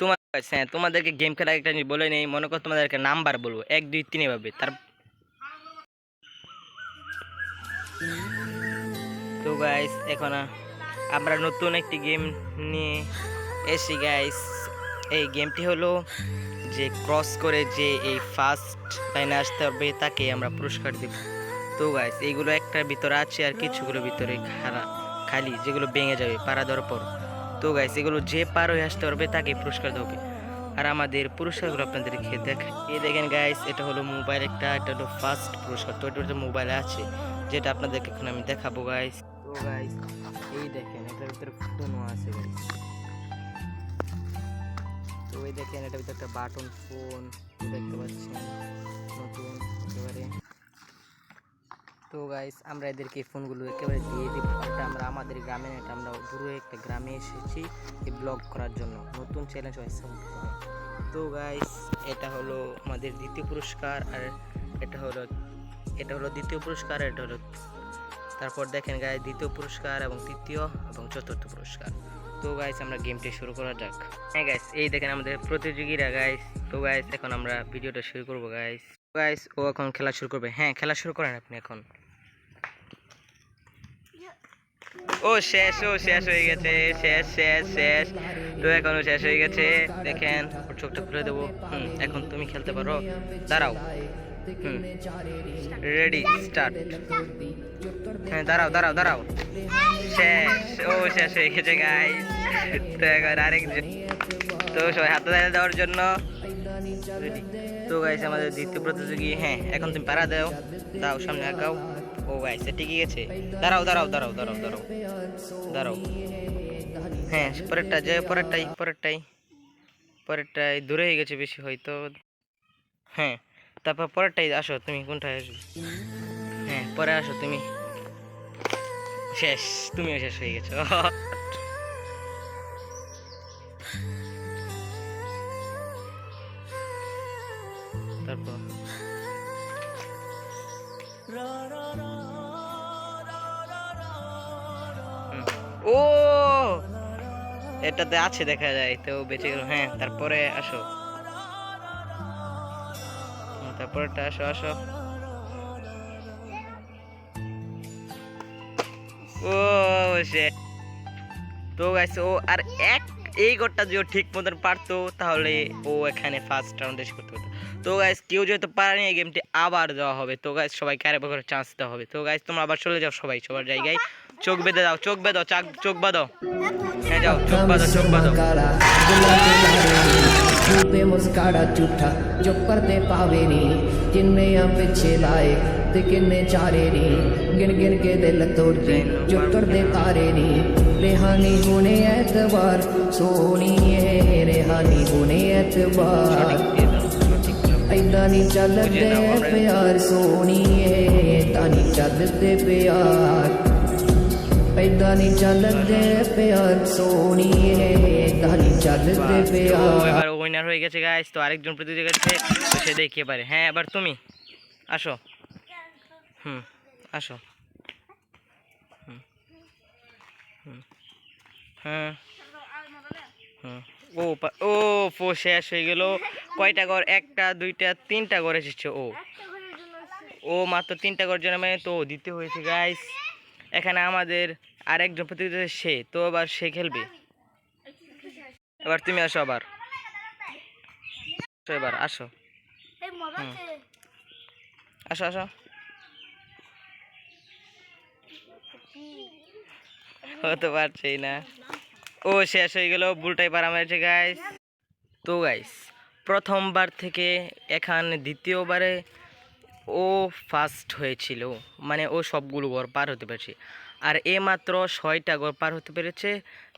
তোমার হ্যাঁ তোমাদেরকে গেম খেলা একটা জিনিস বলে নেই, মনে করো তোমাদেরকে নাম্বার বলব, এক, দুই, তিন এভাবে, তার তো গাইস এখন আমরা নতুন একটি গেম নিয়ে এসি গাইস এই গেমটি হলো যে ক্রস করে যে এই ফার্স্ট লাইনে আসতে হবে, তাকে আমরা পুরস্কার দেব। তো গাইস এইগুলো একটার ভিতরে আছে আর কিছুগুলোর ভিতরে খারা, খালি, যেগুলো ভেঙে যাবে, পারা দেওয়ার পর তো গাইস এগুলো যে পার হয়ে আসতে পারবে, তাকে পুরস্কার দেবে আর আমাদের পুরস্কারগুলো আপনাদেরকে দেখ। এই দেখেন গাইস এটা হলো মোবাইল একটা, এটা হলো ফার্স্ট পুরস্কার। তো এটা মোবাইলে আছে, যেটা আপনাদেরকে এখন আমি দেখাবো গাইস তো গাইস এই দেখেন, এটার ভিতরে ফোনও আছে গাইস তো এই দেখেন, এটার ভিতরে একটা বাটন ফোন দেখতে পাচ্ছেন? তো গাইস আমরা এদেরকে ফোনগুলো একেবারে দিয়ে দিব। এটা আমরা আমাদের গ্রামে এটা আমরা দূরে একটা গ্রামে এসেছি এই ব্লগ করার জন্য। নতুন চ্যালেঞ্জ হয়েছে তো গাইস এটা হলো আমাদের দ্বিতীয় পুরস্কার আর এটা হলো এটা হলো দ্বিতীয় পুরস্কার এটা হলো তারপর দেখেন গাইস দ্বিতীয় পুরস্কার এবং তৃতীয় এবং চতুর্থ পুরস্কার। তো গাইস আমরা গেমটি শুরু করা যাক। হ্যাঁ গাইস এই দেখেন আমাদের প্রতিযোগীরা গাইস তো গাইস এখন আমরা ভিডিওটা শুরু করব গাইস গাইস ও এখন খেলা শুরু করবে। হ্যাঁ খেলা শুরু করেন আপনি এখন। ও, শেষ ও, শেষ হয়ে গেছে, শেষ শেষ শেষ। তো এখনও শেষ হয়ে গেছে। দেখেন, ওর চোখটা খুলে দেবো। হুম, এখন তুমি খেলতে পারো। দাঁড়াও। হুম রেডি স্টার্ট হ্যাঁ দাঁড়াও দাঁড়াও দাঁড়াও। শেষ, ও, শেষ হয়ে গেছে গাই তো এখন আরেকজন তো সবাই হাতে দাঁড়িয়ে দেওয়ার জন্য তো গাইছে আমাদের দ্বিতীয় প্রতিযোগী হ্যাঁ এখন তুমি পারা দাও। দাও, সামনে আগাও। ও গাইস ঠিকই গেছে। দাঁড়াও দাঁড়াও দাঁড়াও দাঁড়াও দাঁড়াও দাঁড়াও। হ্যাঁ পরেরটা, যে পরেরটাই পরেরটাই পরেরটাই দূরে হয়ে গেছে বেশি হয়তো। হ্যাঁ তারপর পরেরটাই আসো, তুমি কোনটায় আসবে? হ্যাঁ পরে আসো তুমি। শেষ, তুমিও শেষ হয়ে গেছো। তারপর? ও! এটাতে আছে দেখা যায়, তো বেঁচে গেল। হ্যাঁ তারপরে আসো। তারপরেটা আসো আসো। ও, সে। তো গাইস ও, আর এক, এই গোটটা যদি ঠিক মতন পারতো, তাহলে ও এখানে ফার্স্ট রাউন্ডে করতে হতো তো গাইস কেউ যেহেতু পারেনি এই গেমটি আবার দেওয়া হবে। তো গাইস সবাইকে আরেকবার করে চান্স দেওয়া হবে। তো গাইস তোমরা আবার চলে যাও সবাই সবার জায়গায়। চোখ বেঁধে দাও চোখ বেঁধো চাক চোখ বাঁধো। হ্যাঁ যাও চোখ বাঁধো চোখ বাঁধো। पे মুস্কাড়া झूठा চোখ পড়তে পাবে নি जिनने या पीछे लाए ते किन्ने चारे नी গিন गिन के दिल तोड़ दे जो करते तारे नी रेहानी होने एतबार सोनी है रेहानी ਹੁਣੇ ਐਤਵਾਰ সঠিক দিয়ে দাও সঠিক চোখ ਐਦਾਂ ਨਹੀਂ ਚੱਲਦੇ ਪਿਆਰ ਸੋਣੀਏ ਤਾਂ ਨਹੀਂ ਚੱਲਦੇ ਪਿਆਰ ਐਦਾਂ ਨਹੀਂ ਚੱਲਦੇ ਪਿਆਰ ਸੋਣੀਏ ਤਾਂ ਨਹੀਂ ਚੱਲਦੇ তো ਪਿਆਰ এবার উইনার হয়ে গেছে গাইস তো আরেকজন প্রতিযোগী আছে তো সে দেখিয়ে পারে হ্যাঁ এবার তুমি আসো হুম আসো হুম হুম হ্যাঁ হুম ও পা- ও ফো শেষ হয়ে গেল কয়টা ঘর? একটা দুইটা তিনটা ঘর এসেছে ও। ও মাত্র তিনটা ঘর জন্য মানে তো দিতে হয়েছে গাইস এখানে আমাদের আরেকজন প্রতিযোগী আছে সে। তো আবার সে খেলবে। এবার তুমি আসো আবার। এবার আসো। আসো আসো। হতে পারছেই না। ও শেষ হয়ে গেল বুলটাই পারা মেরেছে গাইস তো গাইস প্রথমবার থেকে এখানে দ্বিতীয়বারে ও ফার্স্ট হয়েছিল। মানে ও সবগুলো ঘর পার হতে পেরেছে। আর এ মাত্র ছয়টা ঘর পার হতে পেরেছে।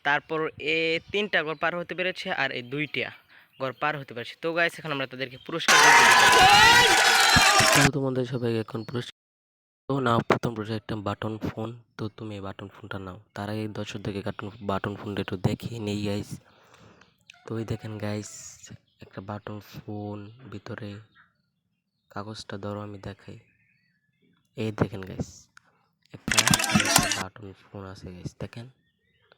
তারপর এ তিনটা ঘর পার হতে পেরেছে আর এই দুইটা ঘর পার হতে পেরেছে। তো গাইস এখন আমরা তাদেরকে পুরস্কার। তোমাদের সবাইকে এখন পুরস্কার। তো নাও প্রথম পুরস্কার একটা বাটন ফোন তো তুমি এই বাটন ফোনটা নাও। তার আগে দর্শকদেরকে কার্টুন বাটন ফোনটা একটু দেখিয়ে নেই গাইস তো ওই দেখেন গাইস একটা বাটন ফোন ভিতরে কাগজটা ধরো, আমি দেখাই। এই দেখেন গাইস একটা বাটন ফোন আছে গাইস দেখেন?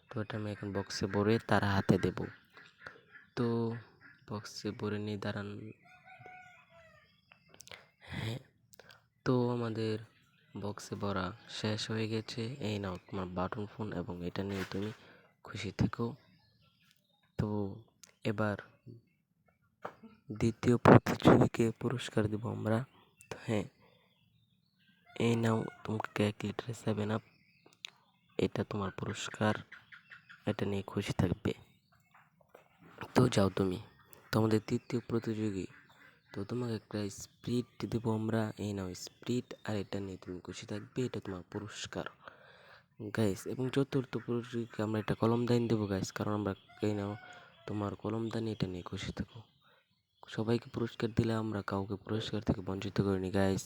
তো এটা আমি এখন বক্সে ভরে তার হাতে দেব। তো বক্সে ভরে নিয়ে দাঁড়ান। হ্যাঁ তো আমাদের বক্সে ভরা শেষ হয়ে গেছে। এই নাও তোমার বাটন ফোন এবং এটা নিয়ে তুমি খুশি থেকো। তো এবার দ্বিতীয় প্রতিযোগীকে পুরস্কার দেবো আমরা। তো হ্যাঁ এই নাও তোমাকে এক লিটার সেভেন আপ এটা তোমার পুরস্কার, এটা নিয়ে খুশি থাকবে। তো যাও তুমি তো আমাদের তৃতীয় প্রতিযোগী। তো তোমাকে একটা স্প্রিট দেবো আমরা, এই নাও স্প্রিট আর এটা নিয়ে তুমি খুশি থাকবে, এটা তোমার পুরস্কার। গাইস এবং চতুর্থ প্রতিযোগীকে আমরা একটা কলম দান দেবো গাইস কারণ আমরা এই নাও তোমার কলম দানি এটা নিয়ে খুশি থাকো সবাইকে পুরস্কার দিলে আমরা কাউকে পুরস্কার থেকে বঞ্চিত করিনি গাইস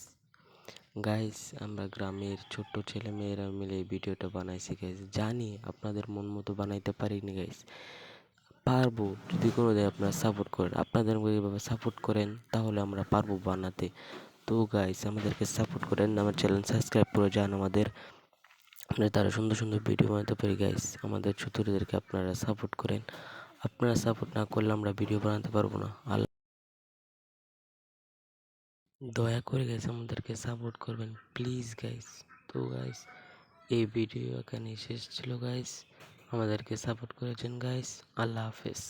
গাইস আমরা গ্রামের ছোট্ট ছেলে মেয়েরা মিলে ভিডিওটা বানাইছি গাইস জানি আপনাদের মন মতো বানাইতে পারিনি গাইস পারব যদি কোনো দিন আপনারা সাপোর্ট করেন। আপনাদের এইভাবে সাপোর্ট করেন, তাহলে আমরা পারব বানাতে। তো গাইস আমাদেরকে সাপোর্ট করেন, আমার চ্যানেল সাবস্ক্রাইব করে যান আমাদের। আমরা তারা সুন্দর সুন্দর ভিডিও বানাতে পারি গাইস আমাদের ছোটদেরকে আপনারা সাপোর্ট করেন। আপনারা সাপোর্ট না করলে আমরা ভিডিও বানাতে পারব না। আল্লাহ দয়া করে গাইস আমাদেরকে সাপোর্ট করবেন। প্লিজ গাইস তো গাইস এই ভিডিও এখানে শেষ ছিল গাইস আমাদেরকে সাপোর্ট করেছেন গাইস আল্লাহ হাফেজ।